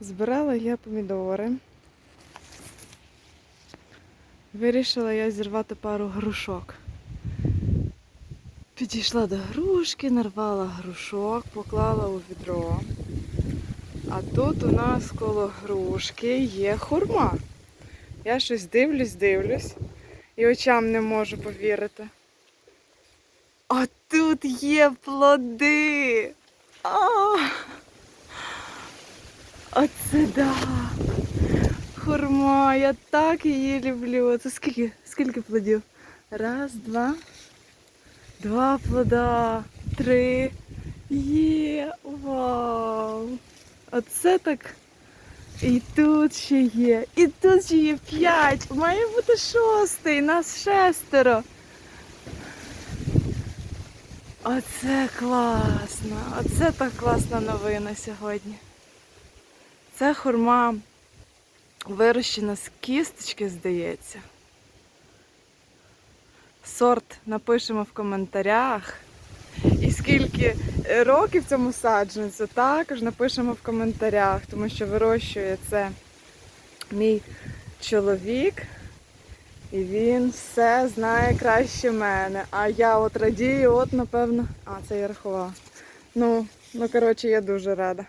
Збирала я помідори. Вирішила я зірвати пару грушок. Підійшла до грушки, нарвала грушок, поклала у відро. А тут у нас коло грушки є хурма. Я щось дивлюсь, дивлюсь і очам не можу повірити. А тут є плоди. А! Оце да. Хурма, я так її люблю. Це скільки? Скільки плодів? Раз, два. Два плода. Три. Є. Вау. Оце так. І тут ще є. І тут ще є п'ять. Має бути шостий. Нас шестеро. Оце класно. Оце так класна новина сьогодні. Це хурма вирощена з кісточки, здається. Сорт напишемо в коментарях. І скільки років цьому саджанцю, також напишемо в коментарях, тому що вирощує це мій чоловік. І він все знає краще мене. А я от радію, от напевно. А, це я рахувала. Ну, ну коротше, я дуже рада.